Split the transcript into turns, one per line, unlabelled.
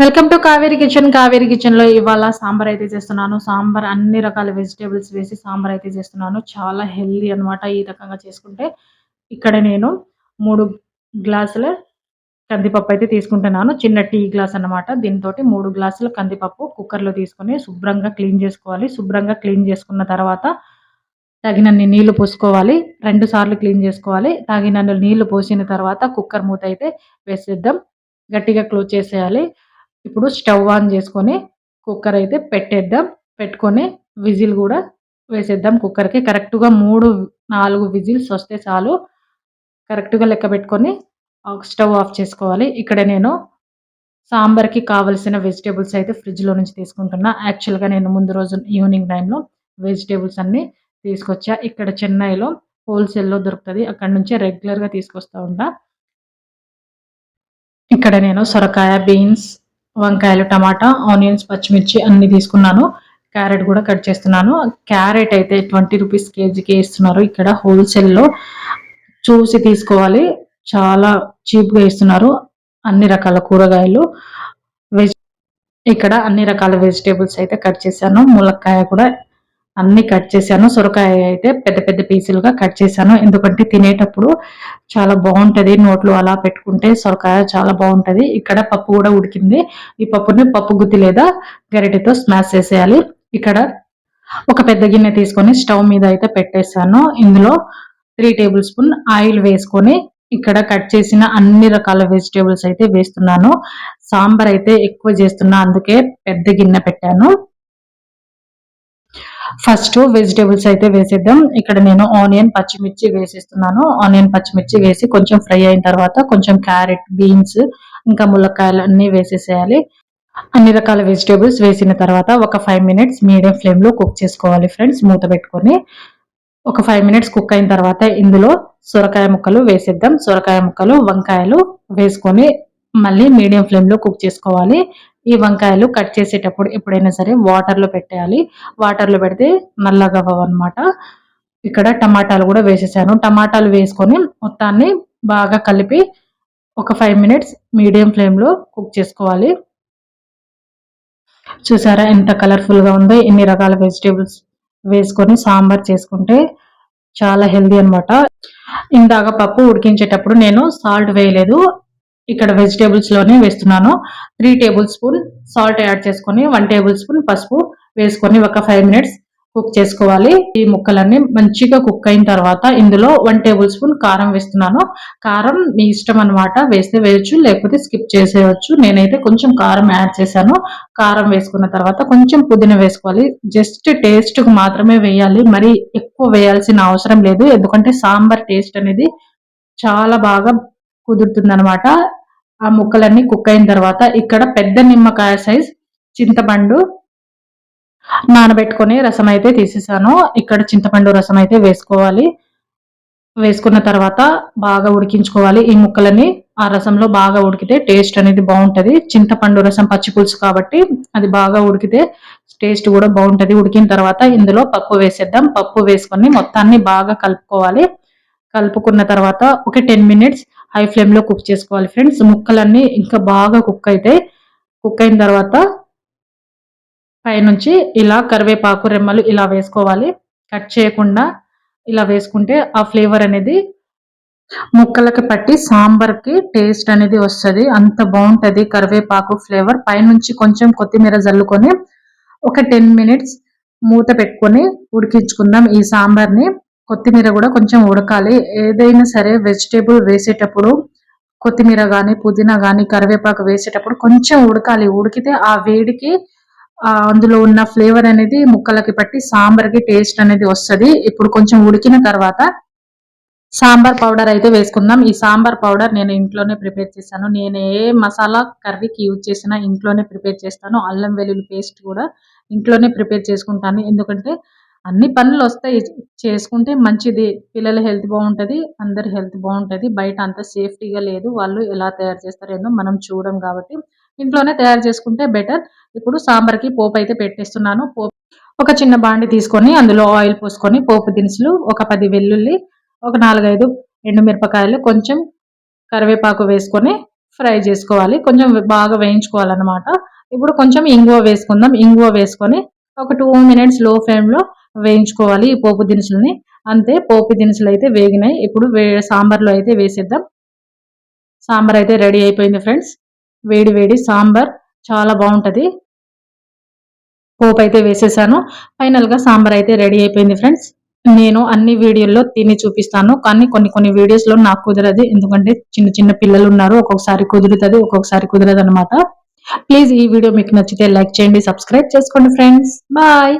Welcome to Kaveri kitchen. Kaveri కిచెన్లో ఇవాళ సాంబార్ అయితే చేస్తున్నాను. సాంబార్ అన్ని రకాల వెజిటేబుల్స్ వేసి సాంబార్ అయితే చేస్తున్నాను. చాలా హెల్దీ అన్నమాట ఈ రకంగా చేసుకుంటే. ఇక్కడ నేను మూడు గ్లాసుల కందిపప్పు అయితే తీసుకుంటున్నాను. చిన్న టీ గ్లాస్ అన్నమాట. దీంతో మూడు గ్లాసుల కందిపప్పు కుక్కర్లో తీసుకొని శుభ్రంగా క్లీన్ చేసుకోవాలి. శుభ్రంగా క్లీన్ చేసుకున్న తర్వాత తగినన్ని నీళ్ళు పోసుకోవాలి. రెండు సార్లు క్లీన్ చేసుకోవాలి. తగినన్ని నీళ్ళు పోసిన తర్వాత కుక్కర్ మూత అయితే వేసేద్దాం. గట్టిగా క్లోజ్ చేసేయాలి. ఇప్పుడు స్టవ్ ఆన్ చేసుకొని కుక్కర్ అయితే పెట్టేద్దాం. పెట్టుకొని విజిల్ కూడా వేసేద్దాం. కుక్కర్కి కరెక్ట్గా మూడు నాలుగు విజిల్స్ వస్తే చాలు. కరెక్ట్గా లెక్క పెట్టుకొని స్టవ్ ఆఫ్ చేసుకోవాలి. ఇక్కడ నేను సాంబార్కి కావలసిన వెజిటేబుల్స్ అయితే ఫ్రిడ్జ్లో నుంచి తీసుకుంటున్నా. యాక్చువల్గా నేను ముందు రోజు ఈవినింగ్ టైంలో వెజిటేబుల్స్ అన్నీ తీసుకొచ్చా. ఇక్కడ చెన్నైలో హోల్సేల్లో దొరుకుతుంది. అక్కడ నుంచే రెగ్యులర్గా తీసుకొస్తూ ఉంటా. ఇక్కడ నేను సొరకాయ బీన్స్ వంకాయలు టమాటా ఆనియన్స్ పచ్చిమిర్చి అన్ని తీసుకున్నాను. క్యారెట్ కూడా కట్ చేస్తున్నాను. క్యారెట్ అయితే ట్వంటీ రూపీస్ కేజీకి ఇస్తున్నారు. ఇక్కడ హోల్సేల్లో చూసి తీసుకోవాలి. చాలా చీప్గా ఇస్తున్నారు. అన్ని రకాల కూరగాయలు. వెజ్ ఇక్కడ అన్ని రకాల వెజిటేబుల్స్ అయితే కట్ చేశాను. ములక్కాయ కూడా అన్ని కట్ చేశాను. సొరకాయ అయితే పెద్ద పెద్ద పీసులుగా కట్ చేశాను. ఎందుకంటే తినేటప్పుడు చాలా బాగుంటది నోట్లో అలా పెట్టుకుంటే సొరకాయ చాలా బాగుంటుంది. ఇక్కడ పప్పు కూడా ఉడికింది. ఈ పప్పుని పప్పు గుత్తి లేదా గరిటెతో స్మాష్ చేసేయాలి. ఇక్కడ ఒక పెద్ద గిన్నె తీసుకొని స్టవ్ మీద అయితే పెట్టేశాను. ఇందులో త్రీ టేబుల్ స్పూన్ ఆయిల్ వేసుకొని ఇక్కడ కట్ చేసిన అన్ని రకాల వెజిటేబుల్స్ అయితే వేస్తున్నాను. సాంబార్ అయితే ఎక్కువ చేస్తున్నా అందుకే పెద్ద గిన్నె పెట్టాను. ఫస్ట్ వెజిటేబుల్స్ అయితే వేసేద్దాం. ఇక్కడ నేను ఆనియన్ పచ్చిమిర్చి వేసేస్తున్నాను. ఆనియన్ పచ్చిమిర్చి వేసి కొంచెం ఫ్రై అయిన తర్వాత కొంచెం క్యారెట్ బీన్స్ ఇంకా ములక్కాయలు అన్నీ వేసేసేయాలి. అన్ని రకాల వెజిటేబుల్స్ వేసిన తర్వాత ఒక ఫైవ్ మినిట్స్ మీడియం ఫ్లేమ్లో కుక్ చేసుకోవాలి ఫ్రెండ్స్ మూత పెట్టుకొని. ఒక ఫైవ్ మినిట్స్ కుక్ అయిన తర్వాత ఇందులో సొరకాయ ముక్కలు వేసేద్దాం. సొరకాయ ముక్కలు వంకాయలు వేసుకొని మళ్ళీ మీడియం ఫ్లేమ్లో కుక్ చేసుకోవాలి. ఈ వంకాయలు కట్ చేసేటప్పుడు ఎప్పుడైనా సరే వాటర్లో పెట్టేయాలి. వాటర్లో పెడితే నల్లగా అవ్వనమాట ఇక్కడ టమాటాలు కూడా వేసేసాను. టమాటాలు వేసుకొని మొత్తాన్ని బాగా కలిపి ఒక ఫైవ్ మినిట్స్ మీడియం ఫ్లేమ్లో కుక్ చేసుకోవాలి. చూసారా ఎంత కలర్ఫుల్గా ఉందో? ఎన్ని రకాల వెజిటేబుల్స్ వేసుకొని సాంబార్ చేసుకుంటే చాలా హెల్దీ అనమాట ఇందాక పప్పు ఉడికించేటప్పుడు నేను సాల్ట్ వేయలేదు. ఇక్కడ వెజిటేబుల్స్లోనే వేస్తున్నాను. Three tablespoon salt add చేసుకొని వన్ టేబుల్ స్పూన్ పసుపు వేసుకొని ఒక ఫైవ్ మినిట్స్ కుక్ చేసుకోవాలి. ఈ ముక్కలన్నీ మంచిగా కుక్ అయిన తర్వాత ఇందులో వన్ టేబుల్ స్పూన్ కారం వేస్తున్నాను. కారం మీ ఇష్టం అనమాట వేస్తే వేయచ్చు లేకపోతే స్కిప్ చేసేయచ్చు. నేనైతే కొంచెం కారం యాడ్ చేశాను. కారం వేసుకున్న తర్వాత కొంచెం పుదీనా వేసుకోవాలి. జస్ట్ టేస్ట్ మాత్రమే వేయాలి. మరి ఎక్కువ వేయాల్సిన అవసరం లేదు. ఎందుకంటే సాంబార్ టేస్ట్ అనేది చాలా బాగా కుదురుతుందనమాట ఆ ముక్కలన్నీ కుక్ అయిన తర్వాత ఇక్కడ పెద్ద నిమ్మకాయ సైజ్ చింతపండు నానబెట్టుకొని రసం అయితే తీసేసాను. ఇక్కడ చింతపండు రసం అయితే వేసుకోవాలి. వేసుకున్న తర్వాత బాగా ఉడికించుకోవాలి. ఈ ముక్కలని ఆ రసంలో బాగా ఉడికితే టేస్ట్ అనేది బాగుంటుంది. చింతపండు రసం పచ్చి పులుసు కాబట్టి అది బాగా ఉడికితే టేస్ట్ కూడా బాగుంటుంది. ఉడికిన తర్వాత ఇందులో పప్పు వేసేద్దాం. పప్పు వేసుకొని మొత్తాన్ని బాగా కలుపుకోవాలి. కలుపుకున్న తర్వాత ఒక టెన్ మినిట్స్ హై ఫ్లేమ్లో కుక్ చేసుకోవాలి ఫ్రెండ్స్. ముక్కలన్నీ ఇంకా బాగా కుక్ అయితే కుక్ అయిన తర్వాత పైనుంచి ఇలా కరివేపాకు రెమ్మలు ఇలా వేసుకోవాలి. కట్ చేయకుండా ఇలా వేసుకుంటే ఆ ఫ్లేవర్ అనేది ముక్కలకి పట్టి సాంబార్కి టేస్ట్ అనేది వస్తుంది. అంత బాగుంటుంది కరివేపాకు ఫ్లేవర్. పైనుంచి కొంచెం కొత్తిమీర జల్లుకొని ఒక టెన్ మినిట్స్ మూత పెట్టుకొని ఉడికించుకుందాం ఈ సాంబార్ని. కొత్తిమీర కూడా కొంచెం ఉడకాలి. ఏదైనా సరే వెజిటేబుల్ వేసేటప్పుడు కొత్తిమీర కానీ పుదీనా కానీ కరివేపాకు వేసేటప్పుడు కొంచెం ఉడకాలి. ఉడికితే ఆ వేడికి అందులో ఉన్న ఫ్లేవర్ అనేది ముక్కలకి పట్టి సాంబార్కి టేస్ట్ అనేది వస్తుంది. ఇప్పుడు కొంచెం ఉడికిన తర్వాత సాంబార్ పౌడర్ అయితే వేసుకుందాం. ఈ సాంబార్ పౌడర్ నేను ఇంట్లోనే ప్రిపేర్ చేశాను. నేను ఏ మసాలా కర్రీకి యూజ్ చేసినా ఇంట్లోనే ప్రిపేర్ చేస్తాను. అల్లం వెల్లుల్లి పేస్ట్ కూడా ఇంట్లోనే ప్రిపేర్ చేసుకుంటాను. ఎందుకంటే అన్ని పనులు వస్తాయి. చేసుకుంటే మంచిది. పిల్లల హెల్త్ బాగుంటుంది. అందరి హెల్త్ బాగుంటుంది. బయట అంత సేఫ్టీగా లేదు. వాళ్ళు ఎలా తయారు చేస్తారో ఏందో మనం చూడం కాబట్టి. ఇంట్లోనే తయారు చేసుకుంటే బెటర్. ఇప్పుడు సాంబార్కి పోపు అయితే పెట్టేస్తున్నాను. పోపు ఒక చిన్న బాండి తీసుకొని అందులో ఆయిల్ పోసుకొని పోపు దినుసులు ఒక పది వెల్లుల్లి ఒక నాలుగైదు ఎండుమిరపకాయలు కొంచెం కరివేపాకు వేసుకొని ఫ్రై చేసుకోవాలి. కొంచెం బాగా వేయించుకోవాలన్నమాట. ఇప్పుడు కొంచెం ఇంగువ వేసుకుందాం. ఇంగువ వేసుకొని ఒక టూ మినిట్స్లో ఫ్లేమ్లో వేయించుకోవాలి ఈ పోపు దినుసులని. అంతే పోపు దినుసులు అయితే వేగినాయి. ఇప్పుడు వే సాంబార్లో అయితే వేసేద్దాం. సాంబార్ అయితే రెడీ అయిపోయింది ఫ్రెండ్స్. వేడి వేడి సాంబార్ చాలా బాగుంటుంది. పోపు అయితే వేసేసాను. ఫైనల్గా సాంబార్ అయితే రెడీ అయిపోయింది ఫ్రెండ్స్. నేను అన్ని వీడియోల్లో తిని చూపిస్తాను. కానీ కొన్ని కొన్ని వీడియోస్లో నాకు కుదరదు. ఎందుకంటే చిన్న చిన్న పిల్లలు ఉన్నారు. ఒక్కొక్కసారి కుదురుతుంది ఒక్కొక్కసారి కుదరదు అనమాట ప్లీజ్ ఈ వీడియో మీకు నచ్చితే లైక్ చేయండి సబ్స్క్రైబ్ చేసుకోండి ఫ్రెండ్స్. బాయ్.